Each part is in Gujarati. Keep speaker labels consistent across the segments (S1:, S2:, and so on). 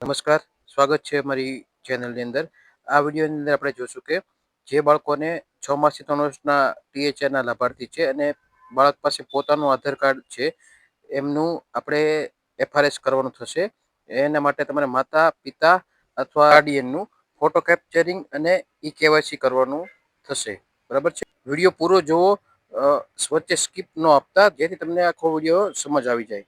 S1: નમસ્કાર, સ્વાગત છે મારી ચેનલની અંદર. આ વિડીયોની અંદર આપણે જોશું કે જે બાળકોને છ માસથી ત્રણ વર્ષના ટીએચઆરના લાભાર્થી છે અને બાળક પાસે પોતાનું આધાર કાર્ડ છે, એમનું આપણે એફઆરએસ કરવાનું થશે. એના માટે તમારે માતા, પિતા અથવા ગાર્ડિયનનું ફોટો કેપ્ચરિંગ અને ઈ કેવાયસી કરવાનું થશે. બરાબર છે? વીડિયો પૂરો જોવો વચ્ચે સ્કીપ ન આપતા, જેથી તમને આખો વીડિયો સમજ આવી જાય.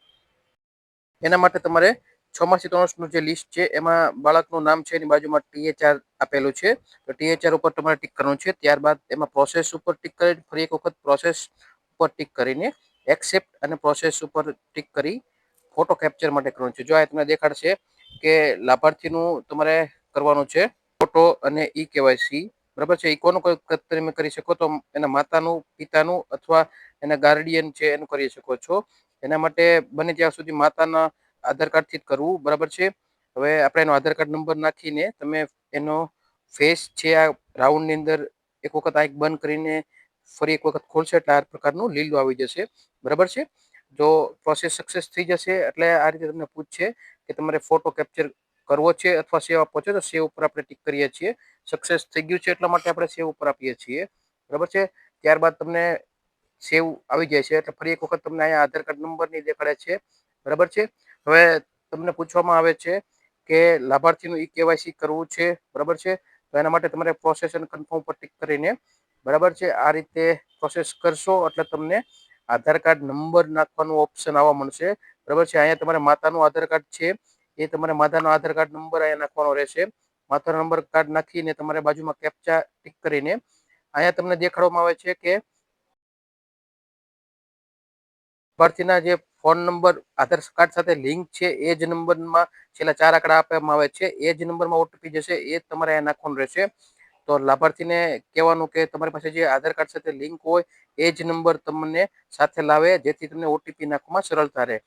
S1: એના માટે તમારે છ ત્રણસનું જે લિસ્ટ છે, એમાં બાળકનું નામ છે, એની બાજુમાં ટીએચઆર આપેલું છે. તો ટીએચઆર ઉપર તમારે ટીક કરવાનું છે, ત્યારબાદ એમાં પ્રોસેસ ઉપર ટીક કરીને ફરી એક વખત પ્રોસેસ ઉપર ટીક કરીને એક્સેપ્ટ અને પ્રોસેસ ઉપર ટીક કરી ફોટો કેપ્ચર માટે કરવાનું છે. જો આ તમને દેખાડશે કે લાભાર્થીનું તમારે કરવાનું છે ફોટો અને ઈ કેવાયસી બરાબર છે? એ કોનું કોઈ તમે કરી શકો તો એના માતાનું, પિતાનું અથવા એના ગાર્ડિયન છે, એનું કરી શકો છો. એના માટે બને ત્યાં સુધી માતાના આધાર કાર્ડથી જ કરવું, બરાબર છે? હવે આપણે એનો આધાર કાર્ડ નંબર નાખીને તમે એનો ફેસ છે આ રાઉન્ડની અંદર એક વખત આંખ બંધ કરીને ફરી એક વખત ખોલશે એટલે આ પ્રકારનું લીલું આવી જશે, બરાબર છે? જો પ્રોસેસ સક્સેસ થઈ જશે એટલે આ રીતે તમને પૂછશે કે તમારે ફોટો કેપ્ચર કરવો છે અથવા સેવ આપવો છે, તો સેવ ઉપર આપણે ટીક કરીએ છીએ. સક્સેસ થઈ ગયું છે એટલા માટે આપણે સેવ ઉપર આપીએ છીએ, બરાબર છે? ત્યારબાદ તમને સેવ આવી જાય છે એટલે ફરી એક વખત તમને અહીંયા આધાર કાર્ડ નંબર નહીં દેખાડે છે, બરાબર છે? હવે તમને પૂછવામાં આવે છે કે લાભાર્થીનું ઈ કેવાયસી કરવું છે, બરાબર છે? તો એના માટે તમારે પ્રોસેસ અને કન્ફર્મ પર ટિક કરીને, બરાબર છે, આ રીતે પ્રોસેસ કરશો એટલે તમને આધાર કાર્ડ નંબર નાખવાનું ઓપ્શન આવવા મળશે, બરાબર છે? અહીંયા તમારે માતાનું આધાર કાર્ડ છે, એ તમારે માતાનો આધાર કાર્ડ નંબર અહીંયા નાખવાનો રહેશે. માતાનો નંબર કાર્ડ નાખીને તમારે બાજુમાં કેપ્ચા ટિક કરીને, અહીંયા તમને દેખાડવામાં આવે છે કે લાભાર્થીના જે ફોન નંબર, આધાર કાર્ડ સાથે લિંક છે, એ જ નંબરમાં છેલ્લા ચાર આંકડા આપવામાં આવે છે, એ જ નંબરમાં ઓટીપી જશે, એ તમારે અહીંયા નાખવાનું રહેશે. તો લાભાર્થીને કહેવાનું કે તમારી પાસે જે આધાર કાર્ડ સાથે લિંક હોય, એ જ નંબર તમને સાથે લાવે, જેથી તમને ઓટીપી નાખવામાં સરળતા રહે.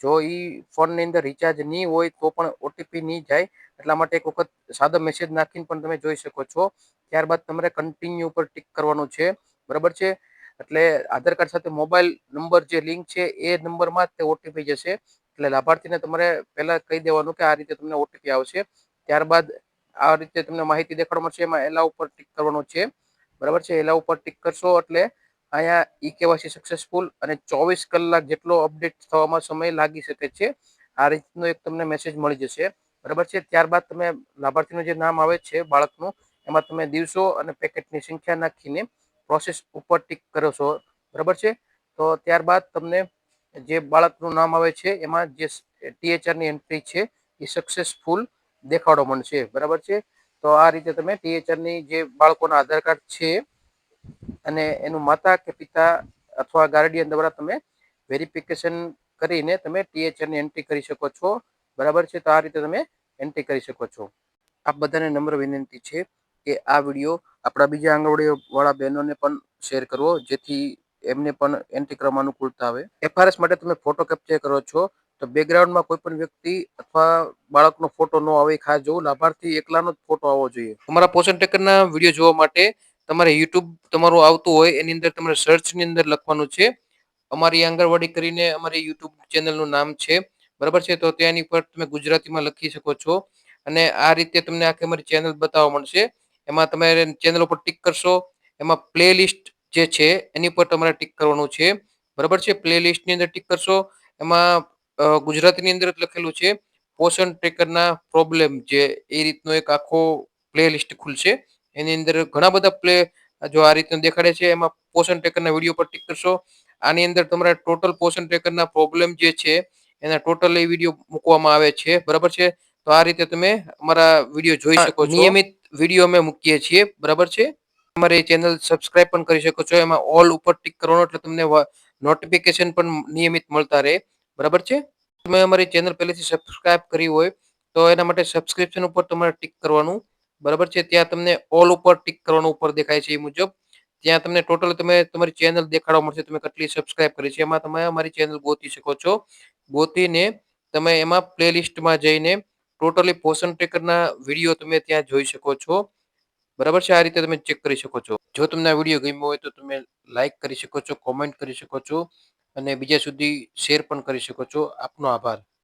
S1: જો એ ફોનની અંદર રિચાર્જ નહીં હોય, તો પણ ઓટીપી નહીં જાય, એટલા માટે એક વખત સાદો મેસેજ નાખીને પણ તમે જોઈ શકો છો. ત્યારબાદ તમારે કન્ટિન્યુ ઉપર ટિક કરવાનું છે. બરાબર છે? એટલે આધાર કાર્ડ સાથે મોબાઈલ નંબર જે લિંક છે, એ નંબરમાં તે ઓટીપી જશે. એટલે લાભાર્થીને તમારે પહેલાં કહી દેવાનું કે આ રીતે તમને ઓટીપી આવશે. ત્યારબાદ આ રીતે તમને માહિતી દેખાડવા મળશે. એમાં એલા ઉપર ટિક કરવાનું છે. બરાબર છે? એલા ઉપર ટિક કરશો એટલે અહીંયા ઈ કેવાયસી સક્સેસફુલ અને ચોવીસ કલાક જેટલો અપડેટ થવામાં સમય લાગી શકે છે. આ રીતનો એક તમને મેસેજ મળી જશે. બરાબર છે? ત્યારબાદ તમે લાભાર્થીનું જે નામ આવે છે, બાળકનું, એમાં તમે દિવસો અને પેકેટની સંખ્યા નાખીને પ્રોસેસ ઉપર ટીક કરો છો, બરાબર છે? તો ત્યારબાદ તમને જે બાળકનું નામ આવે છે, એમાં જે ટીએચઆરની એન્ટ્રી છે, એ સક્સેસફુલ દેખાડો મળશે, બરાબર છે? તો આ રીતે તમે ટીએચઆરની જે બાળકોના આધાર કાર્ડ છે, અને એનું માતા કે પિતા અથવા ગાર્ડિયન દ્વારા તમે વેરિફિકેશન કરીને તમે ટીએચઆરની એન્ટ્રી કરી શકો છો, બરાબર છે? તો આ રીતે તમે એન્ટ્રી કરી શકો છો. આ બધાને નમ્ર વિનંતી છે. કે આ વીડિયો આપણા બીજા આંગણવાડીવાળા બહેનોને પણ શેર કરવો, જેથી એમને પણ એન્ટ્રી કરવામાં અનુકૂળતા આવે. એફઆરએસ માટે તમે ફોટો કેપ્ચર કરો છો, તો બેકગ્રાઉન્ડમાં કોઈ પણ વ્યક્તિ અથવા બાળકનો ફોટો ન આવે ખાસ જોવું. લાભાર્થી એકલાનો જ ફોટો આવવો જોઈએ. તમારા પોષણ ટેકરના વીડિયો જોવા માટે તમારે યુટ્યુબ તમારું આવતું હોય, એની અંદર તમારે સર્ચની અંદર લખવાનું છે. અમારી આંગણવાડી કરીને અમારી યુટ્યુબ ચેનલનું નામ છે. બરાબર છે? તો ત્યાંની પર તમે ગુજરાતીમાં લખી શકો છો. અને આ રીતે તમને આખી અમારી ચેનલ બતાવવા મળશે. એમાં તમે ચેનલ ઉપર ટિક કરશો એમાં પ્લે લિસ્ટ જે છે એની પર તમારે ટિક કરવાનું છે. બરાબર છે? પ્લે લિસ્ટની અંદર ટિક કરશો એમાં ગુજરાતીની અંદર લખેલું છે પોષણ ટ્રેકરના પ્રોબ્લેમ જે એ રીતનો એક આખો પ્લે લિસ્ટ ખુલશે. એની અંદર ઘણા બધા પ્લે જો આ રીતનું દેખાડે છે એમાં પોષણ ટ્રેકરના વીડિયો પર ટિક કરશો. આની અંદર તમારા ટોટલ પોષણ ટ્રેકરના પ્રોબ્લેમ જે છે એના ટોટલ એ વીડિયો મૂકવામાં આવે છે. બરાબર છે? તો આ રીતે તમે અમારા વીડિયો જોઈ શકો છો. નિયમિત વીડિયો અમે મૂકીએ છીએ. બરાબર છે? અમારી ચેનલ સબસ્ક્રાઇબ પણ કરી શકો છો. એમાં ઓલ ઉપર ટિક કરવાનો એટલે તમને નોટિફિકેશન પણ નિયમિત મળતા રહે. બરાબર છે? તમે અમારી ચેનલ પહેલેથી સબસ્ક્રાઇબ કરી હોય, તો એના માટે સબસ્ક્રિપ્શન ઉપર તમારે ટિક કરવાનું. બરાબર છે? ત્યાં તમને ઓલ ઉપર ટિક કરવાનું ઉપર દેખાય છે એ મુજબ. ત્યાં તમને ટોટલ તમે તમારી ચેનલ દેખાડવા મળશે. તમે કેટલી સબસ્ક્રાઇબ કરી છે? એમાં તમે અમારી ચેનલ ગોતી શકો છો. ગોતીને તમે એમાં પ્લે લિસ્ટમાં જઈને ટોટલી પોષણ ટ્રેકરના વીડિયો તમે ત્યાં જોઈ શકો છો. બરાબર છે? આ રીતે તમે ચેક કરી શકો છો. જો તમને આ વીડિયો ગમ્યો હોય તો તમે લાઇક કરી શકો છો કોમેન્ટ કરી શકો છો અને બીજા સુધી શેર પણ કરી શકો છો. આપનો આભાર.